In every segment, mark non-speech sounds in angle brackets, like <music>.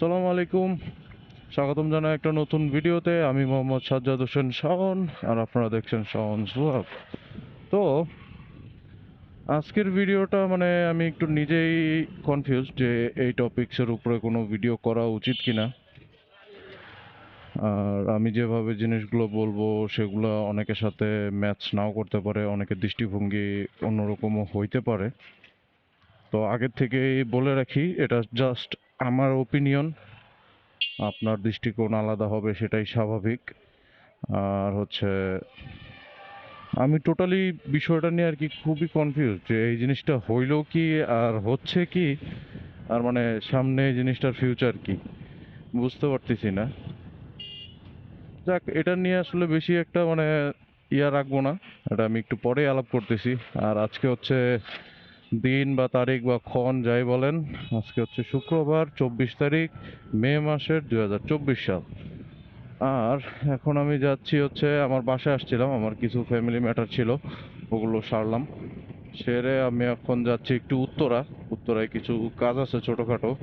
আসসালামু আলাইকুম। স্বাগতম জানাই একটা নতুন ভিডিওতে। আমি মোহাম্মদ সাজ্জাদ হোসেন শাওন, আর আপনারা দেখছেন শাওন ব্লগ তো, আজকের ভিডিওটা মানে আমি একটু নিজেই কনফিউজ যে এই টপিক্সের উপরে কোনো ভিডিও করা উচিত কিনা। আর আমি যেভাবে জিনিসগুলো বলব, সেগুলো অনেকের সাথে ম্যাচ নাও করতে পারে, অনেকের দৃষ্টিভঙ্গি অন্যরকমও হইতে পারে। তো আগের থেকেই বলে রাখি, এটা জাস্ট আমার ওপিনিয়ন আপনার দৃষ্টিকোণ আলাদা হবে, সেটাই স্বাভাবিক। আর হচ্ছে, আমি টোটালি বিষয়টা নিয়ে আর কি খুবই কনফিউজ যে এই জিনিসটা হইল কি আর হচ্ছে কি? আর মানে সামনে এই জিনিসটার ফিউচার কি? বুঝতে পারতেছি না। যাক, এটা নিয়ে আসলে বেশি একটা মানে ইয়া রাখব না। এটা আমি একটু পরে আলাপ করতেছি। আর আজকে হচ্ছে দিন বা তারিখ বা ক্ষণ যাই বলেন, আজকে হচ্ছে শুক্রবার, চব্বিশ তারিখ, মে মাসের দুই হাজার চব্বিশ সাল। আর এখন আমি যাচ্ছি হচ্ছে, আমার বাসায় আসছিলাম, আমার কিছু ফ্যামিলি ম্যাটার ছিল, ওগুলো সারলাম। সেরে আমি এখন যাচ্ছি একটু উত্তরা। উত্তরায় কিছু কাজ আছে ছোটোখাটো,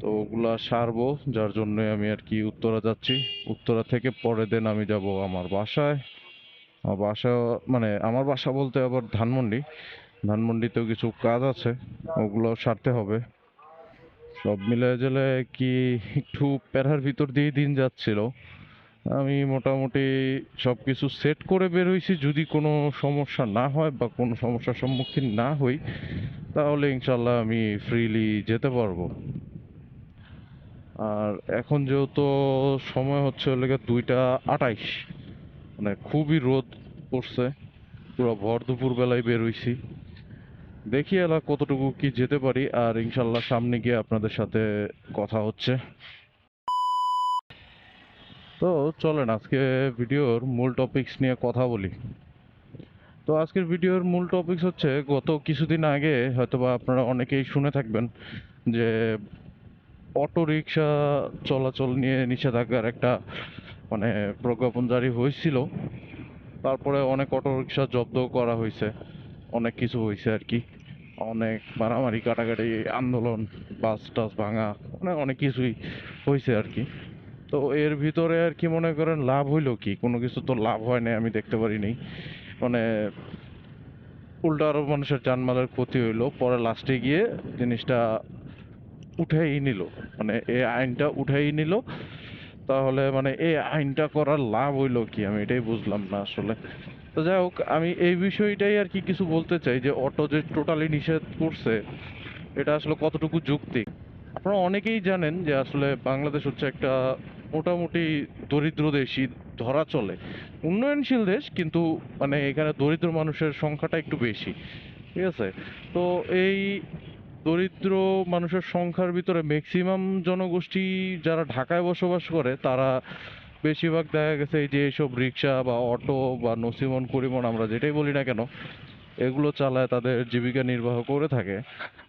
তো ওগুলা সারবো, যার জন্য আমি আর কি উত্তরা যাচ্ছি। উত্তরা থেকে পরের দিন আমি যাব আমার বাসায়। আমার বাসা মানে আমার বাসা বলতে আবার ধানমন্ডি। ধানমন্ডিতেও কিছু কাজ আছে, ওগুলো সারতে হবে। সব মিলে গেলে কি একটু প্যারার ভিতর দিয়ে দিন যাচ্ছিল। আমি মোটামুটি সব কিছু সেট করে বের হয়েছি, যদি কোনো সমস্যা না হয় বা কোনো সমস্যার সম্মুখীন না হই, তাহলে ইনশাল্লাহ আমি ফ্রিলি যেতে পারব। আর এখন যেহেতু সময় হচ্ছে লেগে দুইটা আটাইশ মানে খুবই রোদ পড়ছে, পুরো ভর দুপুর বেলায় বের হইছি। দেখি এলা কতটুকু কি যেতে পারি, আর ইনশাল্লাহ সামনে গিয়ে আপনাদের সাথে কথা হচ্ছে। তো চলেন, আজকে ভিডিওর মূল টপিকস নিয়ে কথা বলি। তো আজকের ভিডিওর মূল টপিকস হচ্ছে, গত কিছুদিন আগে হয়তোবা আপনারা অনেকেই শুনে থাকবেন যে অটো রিক্সা চলাচল নিয়ে নিষেধাজ্ঞার একটা মানে প্রজ্ঞাপন জারি হয়েছিল। তারপরে অনেক অটো রিক্সা জব্দ করা হয়েছে। অনেক কিছু হয়েছে আর কি। অনেক মারামারি, কাটাকাটি, আন্দোলন বাস টাস ভাঙা মানে অনেক কিছুই হয়েছে আর কি। তো এর ভিতরে আর কি মনে করেন লাভ হইল কি? কোনো কিছু তো লাভ হয় না আমি দেখতে পারিনি মানে উল্টো আরও মানুষের জানমালের ক্ষতি হইল, পরে লাস্টে গিয়ে জিনিসটা উঠাই নিল। মানে এই আইনটা উঠাই নিল। তাহলে মানে এই আইনটা করার লাভ হইল কি? আমি এটাই বুঝলাম না আসলে। তো যাই হোক, আমি এই বিষয়টাই আর কি কিছু বলতে চাই যে অটো যে টোটালি নিষেধ করছে, এটা আসলে কতটুকু যুক্তি? আপনারা অনেকেই জানেন যে আসলে বাংলাদেশ হচ্ছে একটা মোটামুটি দরিদ্র দেশই ধরা চলে। উন্নয়নশীল দেশ, কিন্তু মানে এখানে দরিদ্র মানুষের সংখ্যাটা একটু বেশি, ঠিক আছে? তো এই দরিদ্র মানুষের সংখ্যার ভিতরে ম্যাক্সিমাম জনগোষ্ঠী যারা ঢাকায় বসবাস করে, তারা বেশিরভাগ দেখা গেছে এই যে এইসব রিক্সা বা অটো বা নসিমন করিমন আমরা যেটাই বলি না কেন, এগুলো চালায় তাদের জীবিকা নির্বাহ করে থাকে।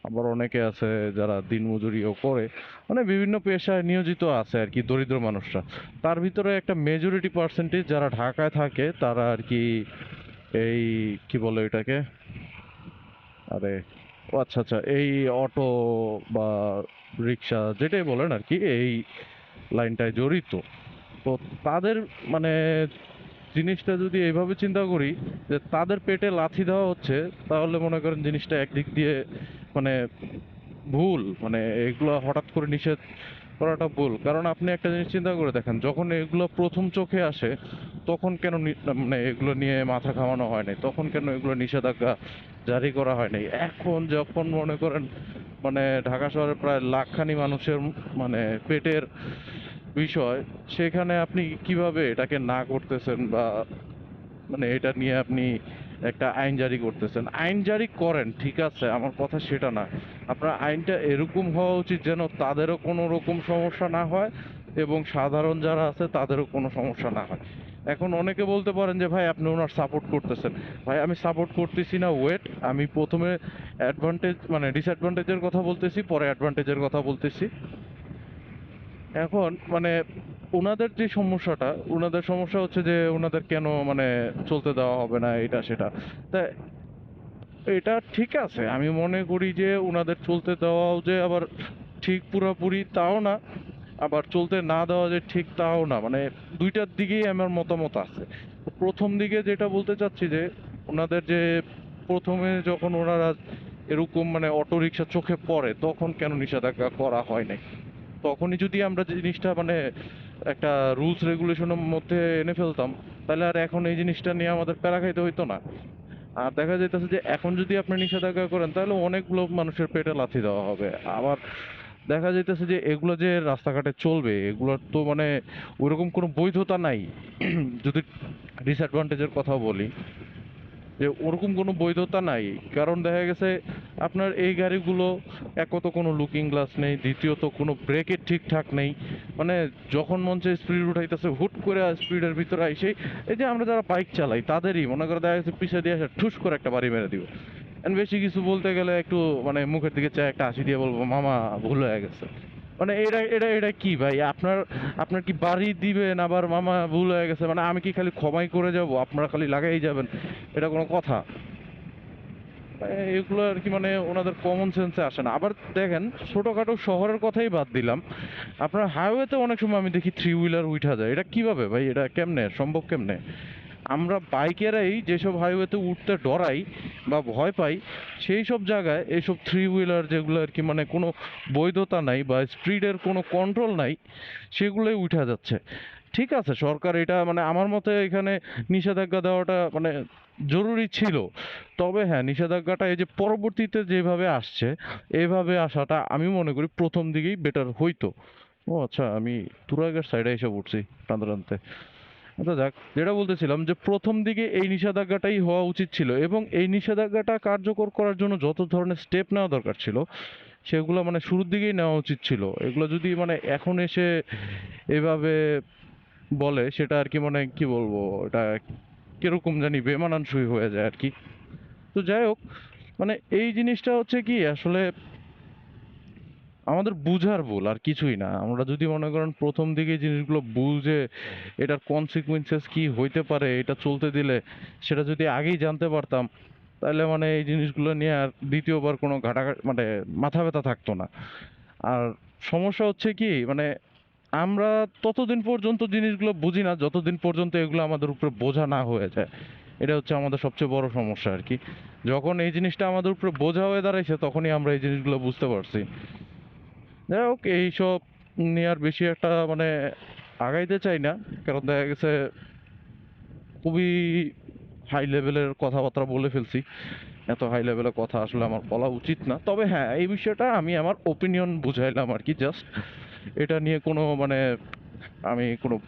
আবার অনেকে আছে যারা দিনমজুরিও করে। মানে বিভিন্ন পেশায় নিয়োজিত আছে আর কি দরিদ্র মানুষরা। তার ভিতরে একটা মেজরিটি পার্সেন্টেজ যারা ঢাকায় থাকে, তারা আর কি এই কি বলে এটাকে আরে, ও আচ্ছা আচ্ছা এই অটো বা রিক্সা যেটাই বলেন আর কি, এই লাইনটায় জড়িত। তো তাদের মানে জিনিসটা যদি এইভাবে চিন্তা করি, যে তাদের পেটে লাথি দেওয়া হচ্ছে, তাহলে মনে করেন জিনিসটা একদিক দিয়ে মানে ভুল মানে এগুলো হঠাৎ করে নিষেধ করাটা ভুল। কারণ আপনি একটা জিনিস চিন্তা করে দেখেন, যখন এগুলো প্রথম চোখে আসে, তখন কেন মানে এগুলো নিয়ে মাথা ঘামানো হয় নাই? তখন কেন এগুলো নিষেধাজ্ঞা জারি করা হয় নাই? এখন যখন মনে করেন মানে ঢাকা শহরে প্রায় লাখখানি মানুষের মানে পেটের বিষয়, সেখানে আপনি কীভাবে এটাকে না করতেছেন বা মানে এটা নিয়ে আপনি একটা আইন জারি করতেছেন? আইন জারি করেন, ঠিক আছে, আমার কথা সেটা না। আপনার আইনটা এরকম হওয়া উচিত যেন তাদেরও কোনো রকম সমস্যা না হয় এবং সাধারণ যারা আছে তাদেরও কোনো সমস্যা না হয়। এখন অনেকে বলতে পারেন যে, ভাই, আপনি ওনার সাপোর্ট করতেছেন। ভাই, আমি সাপোর্ট করতেছি না ওয়েট আমি প্রথমে অ্যাডভান্টেজ মানে ডিসঅ্যাডভান্টেজের কথা বলতেছি, পরে অ্যাডভান্টেজের কথা বলতেছি। এখন মানে ওনাদের যে সমস্যাটা ওনাদের সমস্যা হচ্ছে যে ওনাদের কেন মানে চলতে দেওয়া হবে না এটা সেটা। তা এটা ঠিক আছে, আমি মনে করি যে ওনাদের চলতে দেওয়াও যে আবার ঠিক পুরোপুরি তাও না, আবার চলতে না দেওয়া যে ঠিক তাও না মানে দুইটার দিকেই আমার মতামত আছে। প্রথম দিকে যেটা বলতে চাচ্ছি যে ওনাদের যে প্রথমে যখন ওনারা এরকম মানে অটো রিক্সা চোখে পড়ে, তখন কেন নিষেধাজ্ঞা করা হয় নাই? তখনই যদি আমরা জিনিসটা মানে একটা রুলস রেগুলেশনের মধ্যে এনে ফেলতাম, তাহলে আর এখন এই জিনিসটা নিয়ে আমাদের প্যারা খাইতে হইতো না। আর দেখা যাইতেছে যে এখন যদি আপনি নিষেধাজ্ঞা করেন, তাহলে অনেকগুলো মানুষের পেটে লাথি দেওয়া হবে। আবার দেখা যাইতেছে যে এগুলো যে রাস্তাঘাটে চলবে এগুলোর তো মানে ওইরকম কোনো বৈধতা নাই। <clears throat> যদি ডিসঅ্যাডভান্টেজের কথা বলি যে ওরকম কোনো বৈধতা নাই। কারণ দেখা গেছে, আপনার এই গাড়িগুলো একত কোনো লুকিং গ্লাস নেই, দ্বিতীয়ত কোনো ব্রেকের ঠিকঠাক নেই। মানে যখন চায় স্পিড উঠাইতেছে, হুট করে স্পিডের ভিতরে আইসেই এই যে আমরা যারা বাইক চালাই, তাদেরই মনে করে দেখা গেছে পিছিয়ে দিয়ে ঠুস করে একটা বাড়ি মেরে দিব। বেশি কিছু বলতে গেলে একটু মানে মুখের দিকে চায়, একটা হাসি দিয়ে বলব, মামা, ভুল হয়ে গেছে। মানে এটা এটা এটা কি ভাই? আপনার আপনার কি বাড়ি দিবেন, আবার মামা ভুল হয়ে গেছে? মানে আমি কি খালি ক্ষমাই করে যাব? আপনারা খালি লাগাই যাবেন? এটা কোনো কথা? এগুলো আর কি মানে ওনাদের কমন সেন্সে আসে না। আবার দেখেন, ছোটোখাটো শহরের কথাই বাদ দিলাম। আপনার হাইওয়েতে অনেক সময় আমি দেখি থ্রি হুইলার উঠা যায়। এটা কীভাবে ভাই? এটা কেমনে? সম্ভব কেমনে? আমরা বাইকেরাই যেসব হাইওয়েতে উঠতে ডরাই বা ভয় পাই, সেই সব জায়গায় এইসব থ্রি হুইলার যেগুলো আর কি মানে কোনো বৈধতা নাই বা স্পিডের কোনো কন্ট্রোল নাই, সেগুলোই উঠা যাচ্ছে। ঠিক আছে, সরকার এটা মানে আমার মতে এখানে নিষেধাজ্ঞা দেওয়াটা মানে জরুরি ছিল। তবে হ্যাঁ নিষেধাজ্ঞাটা এই যে পরবর্তীতে যেভাবে আসছে, এভাবে আসাটা আমি মনে করি প্রথম দিকেই বেটার হইতো। ও আচ্ছা আমি তুরাগের সাইডে এসে টানতে টানতে। আচ্ছা যাক, যেটা বলতেছিলাম যে প্রথম দিকে এই নিষেধাজ্ঞাটাই হওয়া উচিত ছিল এবং এই নিষেধাজ্ঞাটা কার্যকর করার জন্য যত ধরনের স্টেপ নেওয়া দরকার ছিল, সেগুলো মানে শুরুর দিকেই নেওয়া উচিত ছিল। এগুলো যদি মানে এখন এসে এভাবে বলে, সেটা আর কি মানে কি বলব, এটা কীরকম জানি বেমানানসই হয়ে যায় আর কি। তো যাই হোক মানে এই জিনিসটা হচ্ছে কি, আসলে আমাদের বুঝার ভুল, আর কিছুই না। আমরা যদি মনে করেন প্রথম দিকে জিনিসগুলো বুঝে এটার কনসিকুয়েন্সেস কি হইতে পারে, এটা চলতে দিলে সেটা যদি আগেই জানতে পারতাম, তাহলে মানে এই জিনিসগুলো নিয়ে আর দ্বিতীয়বার কোনো ঘাটা মানে মাথা ব্যথা থাকতো না। আর সমস্যা হচ্ছে কি মানে আমরা ততদিন পর্যন্ত জিনিসগুলো বুঝি না, যতদিন পর্যন্ত এগুলো আমাদের উপরে বোঝা না হয়ে যায়। এটা হচ্ছে আমাদের সবচেয়ে বড় সমস্যা আর কি। যখন এই জিনিসটা আমাদের উপরে বোঝা হয়ে দাঁড়াইছে, তখনই আমরা এই জিনিসগুলো বুঝতে পারছি। যাই হোক এইসব নিয়ে আর বেশি একটা মানে আগাইতে চাই না। কারণ দেখা গেছে খুবই হাই লেভেলের কথাবার্তা বলে ফেলছি। এত হাই লেভেলের কথা আসলে আমার বলা উচিত না। তবে হ্যাঁ এই বিষয়টা আমি আমার ওপিনিয়ন বুঝাইলাম আর কি জাস্ট এটা নিয়ে কোনো মানে আমি কোনো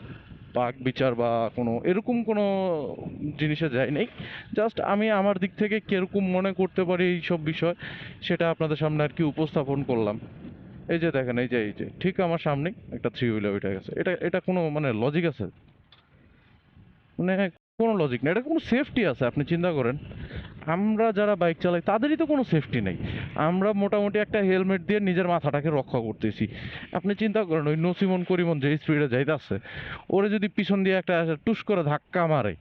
বাক বিচার বা কোনো এরকম কোনো জিনিসে যাই নাই। জাস্ট আমি আমার দিক থেকে কীরকম মনে করতে পারি এই সব বিষয়, সেটা আপনাদের সামনে আর কি উপস্থাপন করলাম। এই যে দেখেন, এই যে এই যে, ঠিক আমার সামনে একটা থ্রি হুইলার উঠে গেছে। এটা এটা কোনো মানে লজিক আছে? মানে কোনো লজিক নেই, এটা কোনো সেফটি আছে, আপনি চিন্তা করেন। আমরা যারা বাইক চালাই, তাদেরই তো কোনো সেফটি নেই। আমরা মোটামুটি একটা হেলমেট দিয়ে নিজের মাথাটাকে রক্ষা করতেছি। আপনি চিন্তা করেন, ওই নসিমন, করিমন যে স্পিডে যাইতে যাইতেছে, ওরে যদি পিছন দিয়ে একটা টুস করে ধাক্কা মারে,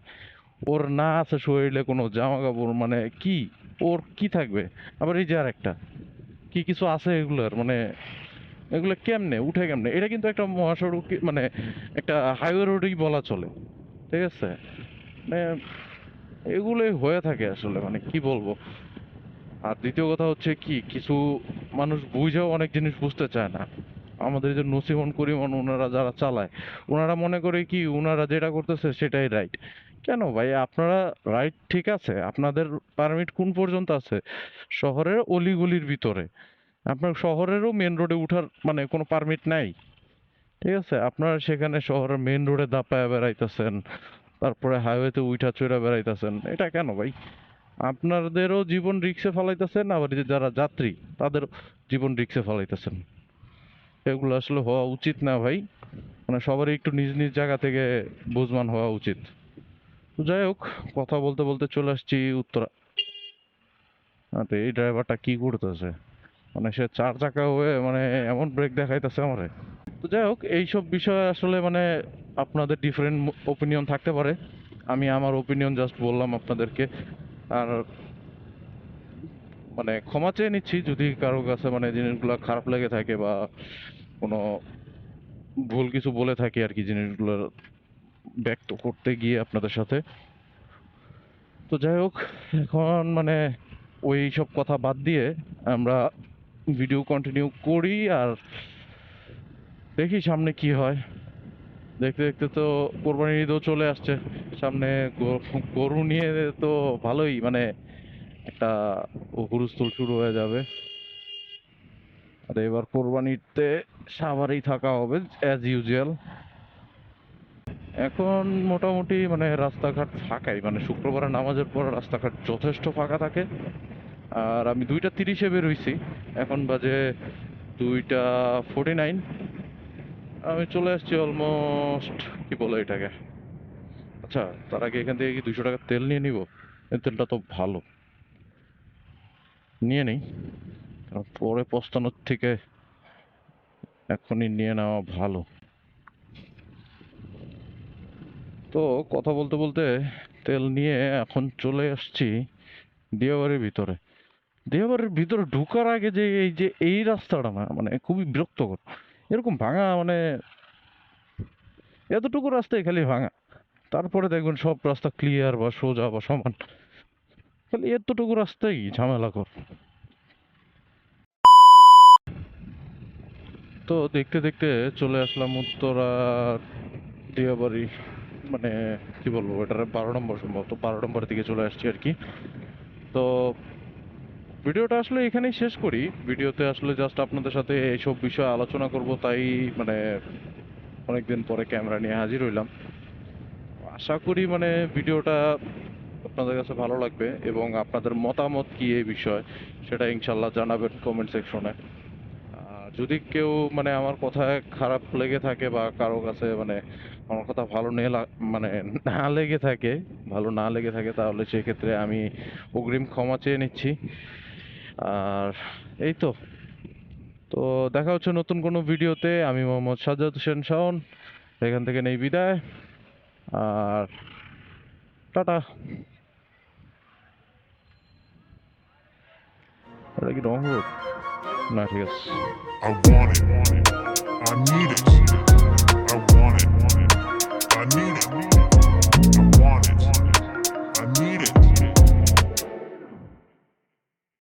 ওর না আছে শরীরে কোনো জামা কাপড় মানে কি, ওর কি থাকবে? আবার এই যে আর একটা কি কিছু আছে এগুলোর? মানে এগুলো কেমনে? উঠে কেমনে? এটা কিন্তু একটা মহাসড়ক মানে একটা হাইওয়ে রোডই বলা চলে। ঠিক আছে? মানে এগুলোই হয়ে থাকে আসলে মানে কি বলব? আর দ্বিতীয় কথা হচ্ছে কি, কিছু মানুষ বুঝেও অনেক জিনিস বুঝতে চায় না। আমাদের যে নসিমন করিমন ওনারা যারা চালায়, ওনারা মনে করে কি, ওনারা যেটা করতেছে সেটাই রাইট কেন ভাই? আপনারা রাইট ঠিক আছে। আপনাদের পারমিট কোন পর্যন্ত আছে? শহরের অলিগলির ভিতরে। আপনার শহরেরও মেন রোডে উঠার মানে কোনো পারমিট নাই। ঠিক আছে? আপনারা সেখানে শহরের মেন রোডে দাপায় বেড়াইতেছেন, তারপরে হাইওয়েতে উইঠা চড়া বেড়াইতেছেন। এটা কেন ভাই? আপনাদেরও জীবন রিক্সে ফেলাইতেছেন, আবার যে যারা যাত্রী, তাদের জীবন রিক্সে ফেলাইতেছেন। এগুলো আসলে হওয়া উচিত না ভাই। মানে সবারই একটু নিজ নিজ জায়গা থেকে বুঝমান হওয়া উচিত। তো যাই হোক, কথা বলতে বলতে চলে আসছি উত্তরা। আরে, এই ড্রাইভারটা কি করতেছে? মানে সে চার চাকা হয়ে মানে এমন ব্রেক দেখাইতেছে আমারে। তো যাই হোক, এইসব বিষয়ে আসলে মানে আপনাদের ডিফারেন্ট ওপিনিয়ন থাকতে পারে। আমি আমার ওপিনিয়ন জাস্ট বললাম আপনাদেরকে। আর মানে ক্ষমা চেয়ে নিচ্ছি যদি কারও কাছে মানে জিনিসগুলো খারাপ লেগে থাকে বা কোনো ভুল কিছু বলে থাকি আর কি জিনিসগুলো ব্যক্ত করতে গিয়ে আপনাদের সাথে। তো যাই হোক, এখন মানে ওই সব কথা বাদ দিয়ে আমরা ভিডিও কন্টিনিউ করি আর দেখি সামনে কি হয়। দেখতে দেখতে তো কোরবানির ঈদও চলে আসছে। সামনে গরু নিয়ে তো ভালোই মানে একটা হুরুস্থুল শুরু হয়ে যাবে। আর এবার কোরবানিতে সাভারেই থাকা হবে অ্যাজ ইউজুয়াল এখন মোটামুটি মানে রাস্তাঘাট ফাঁকাই মানে শুক্রবারে নামাজের পর রাস্তাঘাট যথেষ্ট ফাঁকা থাকে। আর আমি দুইটা তিরিশে বের হইছি এখন বাজে দুইটা ফোর্টি নাইন। আমি চলে আসছি অলমোস্ট, কি বলে এটাকে? আচ্ছা তার আগে এখান থেকে কি দুশো টাকার তেল নিয়ে নিব? তেলটা তো ভালো। নিয়ে নেই। পরে পস্তানোর থেকে এখনই নিয়ে নেওয়া ভালো। তো কথা বলতে বলতে তেল নিয়ে এখন চলে আসছি দিয়াবাড়ির ভিতরে। দিয়াবাড়ির ভিতরে ঢুকার আগে যে এই যে এই রাস্তাটা না মানে খুবই বিরক্তকর। এরকম ভাঙা মানে এতটুকু রাস্তায় খালি ভাঙা। তারপরে দেখবেন সব রাস্তা ক্লিয়ার বা সোজা বা সমান। খালি এতটুকু রাস্তাই ঝামেলা কর। তো দেখতে দেখতে চলে আসলাম উত্তরা দিয়াবাড়ি মানে কি বলব, এটার বারো নম্বর সম্ভবত, বারো নম্বরের দিকে চলে আসছি আর কি। তো, ভিডিওটা আসলে এখানেই শেষ করি। ভিডিওতে আসলে জাস্ট আপনাদের সাথে এইসব বিষয়ে আলোচনা করব, তাই মানে অনেকদিন পরে ক্যামেরা নিয়ে হাজির হইলাম। আশা করি মানে ভিডিওটা আপনাদের কাছে ভালো লাগবে এবং আপনাদের মতামত কি এই বিষয়ে, সেটা ইনশাল্লাহ জানাবেন কমেন্ট সেকশনে যদি কেউ মানে আমার কথায় খারাপ লেগে থাকে বা কারও কাছে মানে আমার কথা ভালো লা- মানে না লেগে থাকে, ভালো না লেগে থাকে, তাহলে সেক্ষেত্রে আমি অগ্রিম ক্ষমা চেয়ে নিচ্ছি। আর এই তো। তো দেখা হচ্ছে নতুন কোনো ভিডিওতে। আমি মোহাম্মদ সাজ্জাদ হোসেন শাওন। এখান থেকে নেই বিদায়। আর টাটা। এটা কি রং না, ঠিক আছে। Want it. I need it. I need it.